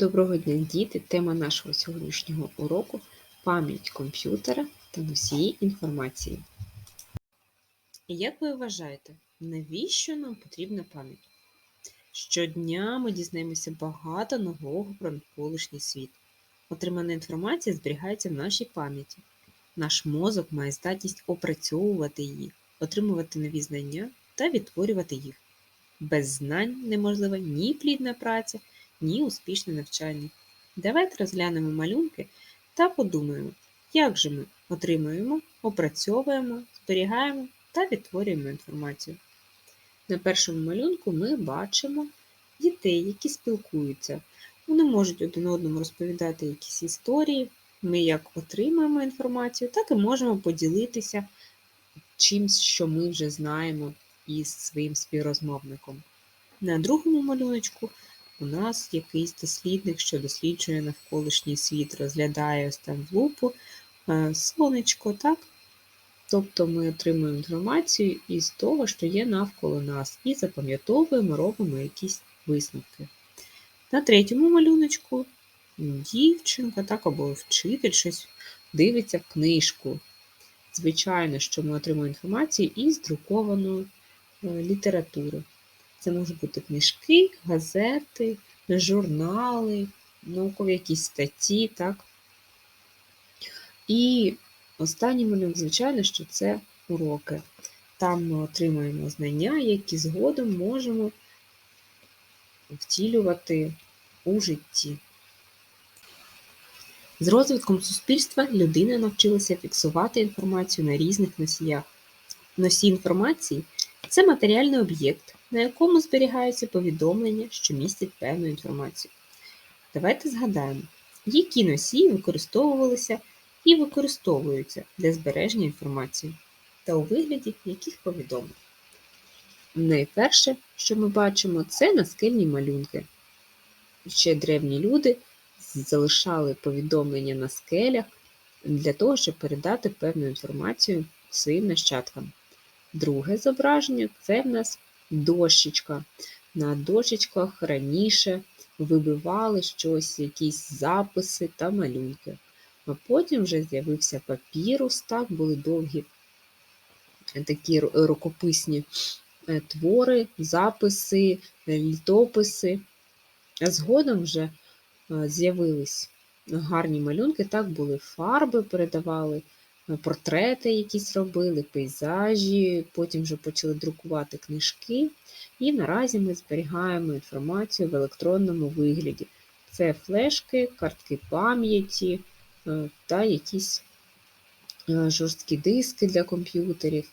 Доброго дня, діти! Тема нашого сьогоднішнього уроку пам'ять комп'ютера та носії інформації. Як ви вважаєте, навіщо нам потрібна пам'ять? Щодня ми дізнаємося багато нового про навколишній світ. Отримана інформація зберігається в нашій пам'яті. Наш мозок має здатність опрацьовувати її, отримувати нові знання та відтворювати їх. Без знань неможлива ні плідна праця, ні успішне навчання. Давайте розглянемо малюнки та подумаємо, як же ми отримуємо, опрацьовуємо, зберігаємо та відтворюємо інформацію. На першому малюнку ми бачимо дітей, які спілкуються. Вони можуть один одному розповідати якісь історії. Ми як отримуємо інформацію, так і можемо поділитися чимось, що ми вже знаємо із своїм співрозмовником. На другому малюночку у нас якийсь дослідник, що досліджує навколишній світ, розглядає ось там в лупу е, сонечко, так? Тобто ми отримуємо інформацію із того, що є навколо нас, і запам'ятовуємо, робимо якісь висновки. На третьому малюночку дівчинка так, або вчитель щось дивиться в книжку. Звичайно, що ми отримуємо інформацію із друкованої е, літератури. Це можуть бути книжки, газети, журнали, наукові якісь статті. так. І останній малюнок, звичайно, що це уроки. Там ми отримаємо знання, які згодом можемо втілювати у житті. З розвитком суспільства людина навчилася фіксувати інформацію на різних носіях. Носій інформації це матеріальний об'єкт, на якому зберігаються повідомлення, що містять певну інформацію. Давайте згадаємо, які носії використовувалися і використовуються для збереження інформації та у вигляді яких повідомлень. Найперше, що ми бачимо, це наскельні малюнки. Ще древні люди залишали повідомлення на скелях для того, щоб передати певну інформацію своїм нащадкам. Друге зображення це в нас дощечка. На дощечках раніше вибивали щось, якісь записи та малюнки. А потім вже з'явився папірус, так, були довгі такі рукописні е, твори, записи, літописи. А згодом вже е, з'явились гарні малюнки, так були фарби, передавали портрети якісь робили, пейзажі, потім вже почали друкувати книжки. І наразі ми зберігаємо інформацію в електронному вигляді. Це флешки, картки пам'яті е, та якісь е, жорсткі диски для комп'ютерів,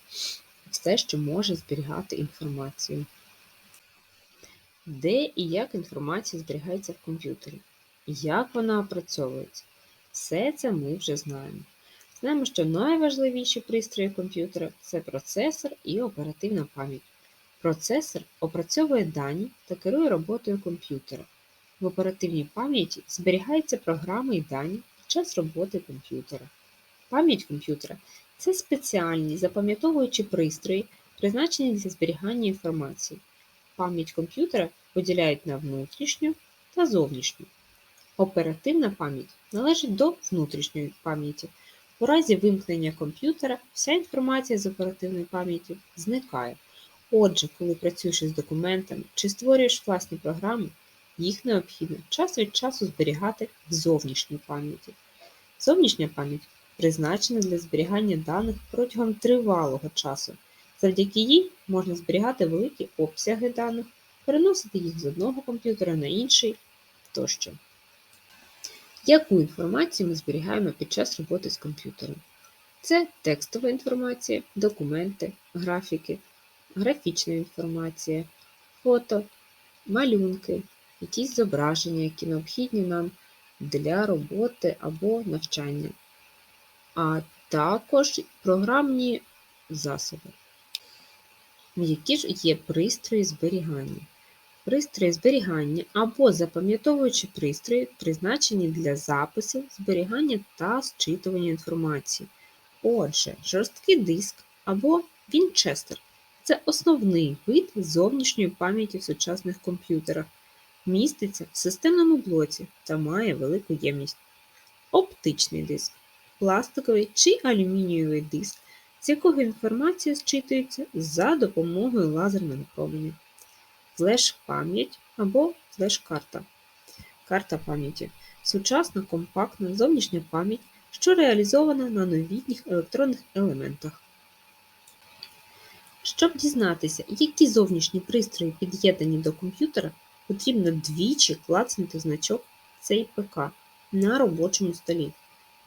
все, що може зберігати інформацію. Де і як інформація зберігається в комп'ютері? Як вона опрацьовується? Все це ми вже знаємо. Знаємо, що найважливіші пристрої комп'ютера це процесор і оперативна пам'ять. Процесор опрацьовує дані та керує роботою комп'ютера. В оперативній пам'яті зберігаються програми і дані під час роботи комп'ютера. Пам'ять комп'ютера це спеціальні запам'ятовуючі пристрої, призначені для зберігання інформації. Пам'ять комп'ютера поділяють на внутрішню та зовнішню. Оперативна пам'ять належить до внутрішньої пам'яті. У разі вимкнення комп'ютера вся інформація з оперативної пам'яті зникає. Отже, коли працюєш із документами чи створюєш власні програми, їх необхідно час від часу зберігати в зовнішній пам'яті. Зовнішня пам'ять призначена для зберігання даних протягом тривалого часу. Завдяки їй можна зберігати великі обсяги даних, переносити їх з одного комп'ютера на інший тощо. Яку інформацію ми зберігаємо під час роботи з комп'ютером? Це текстова інформація, документи, графіки, графічна інформація, фото, малюнки, якісь зображення, які необхідні нам для роботи або навчання, а також програмні засоби. Які ж є пристрої зберігання? Пристрої зберігання або запам'ятовуючі пристрої, призначені для запису, зберігання та зчитування інформації. Отже, жорсткий диск або Вінчестер це основний вид зовнішньої пам'яті в сучасних комп'ютерах. міститься в системному блоці та має велику ємність. Оптичний диск пластиковий чи алюмінієвий диск, з якого інформація зчитується за допомогою лазерного променя. Флеш-пам'ять або флеш-карта. Карта пам'яті сучасна компактна зовнішня пам'ять, що реалізована на новітніх електронних елементах. Щоб дізнатися, які зовнішні пристрої під'єднані до комп'ютера, потрібно двічі клацнути значок цей ПК на робочому столі.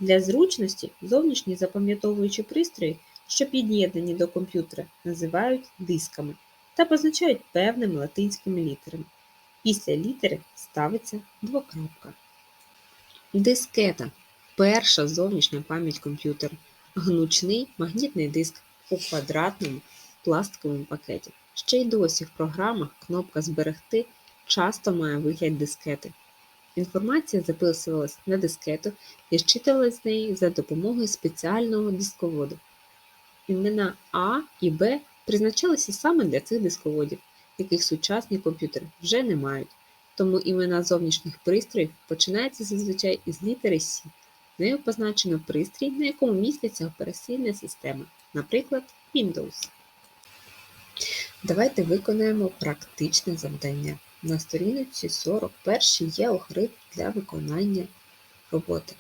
Для зручності зовнішні запам'ятовуючі пристрої, що під'єднані до комп'ютера, називають дисками та позначають певними латинськими літерами. Після літери ставиться двокрапка. Дискета перша зовнішня пам'ять комп'ютера. Гнучний магнітний диск у квадратному пластиковому пакеті. Ще й досі в програмах кнопка Зберегти часто має вигляд дискети. Інформація записувалась на дискету і зчитувалась з неї за допомогою спеціального дисководу. Імена А і Б призначалися саме для цих дисководів, яких сучасні комп'ютери вже не мають. Тому імена зовнішніх пристроїв починаються зазвичай із літери С. Нею позначено пристрій, на якому міститься операційна система, наприклад, Windows. Давайте виконаємо практичне завдання. На сторінці 41 є алгоритм для виконання роботи.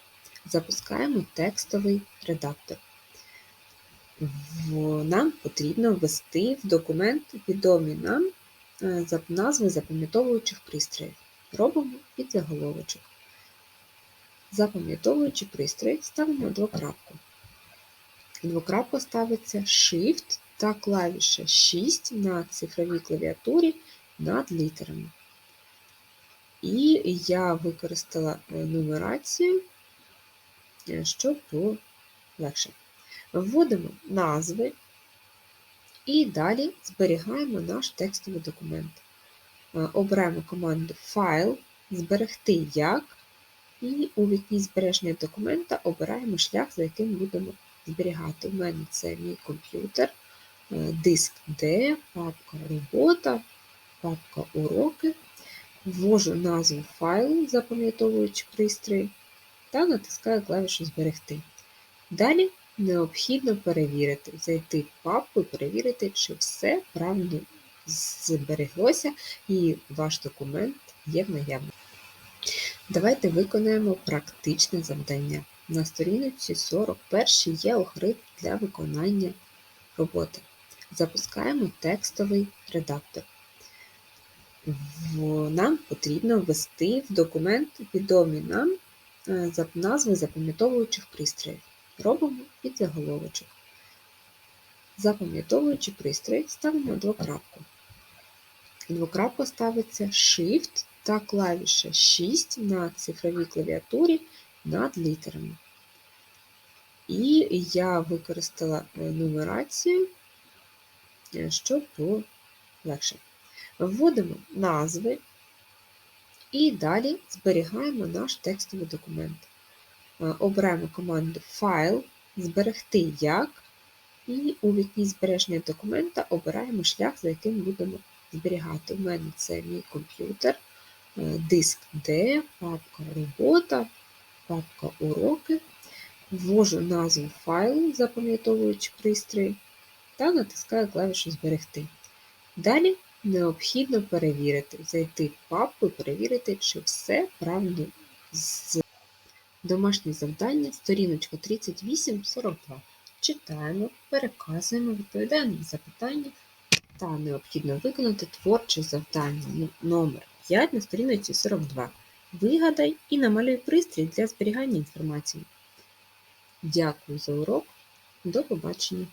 Запускаємо текстовий редактор. Нам потрібно ввести в документ відомі нам е, назви запам'ятовуючих пристроїв. Робимо під заголовочок. Запам'ятовуючи пристрої, ставимо двокрапку. Двокрапка ставиться Shift та клавіша 6 на цифровій клавіатурі над літерами. І я використала нумерацію, е, щоб було легше. Вводимо назви і далі зберігаємо наш текстовий документ. Е, Обираємо команду Файл, зберегти як, і у вікні збереження документа обираємо шлях, за яким будемо зберігати. У мене це мій комп'ютер, е, диск D, папка робота, папка уроки. Ввожу назву файлу, запам'ятовуючи пристрій, та натискаю клавішу Зберегти. Далі необхідно перевірити, зайти в папку і перевірити, чи все правильно збереглося і ваш документ є в наявності. Давайте виконаємо практичне завдання. На сторінці 41 є алгоритм для виконання роботи. Запускаємо текстовий редактор. Нам потрібно ввести в документ відомі нам е, назви запам'ятовуючих пристроїв. Робимо під заголовочок. Запам'ятовуючи пристрої, ставимо двокрапку. Двокрапка ставиться Shift та клавіша 6 на цифровій клавіатурі над літерами. І я використала е, нумерацію, е, щоб було легше. Вводимо назви і далі зберігаємо наш текстовий документ. Е, Обираємо команду Файл, зберегти як, і у вікні збереження документа обираємо шлях, за яким будемо зберігати. У мене це мій комп'ютер, е, диск D, папка робота, папка уроки. Ввожу назву файлу, запам'ятовуючи пристрій, та натискаю клавішу Зберегти. Далі необхідно перевірити, зайти в папку і перевірити, чи все правильно з домашнє завдання, сторіночка 38-42. Читаємо, переказуємо, відповідаємо на запитання та необхідно виконати творче завдання номер 5 на сторінці 42. Вигадай і намалюй пристрій для зберігання інформації. Дякую за урок. До побачення!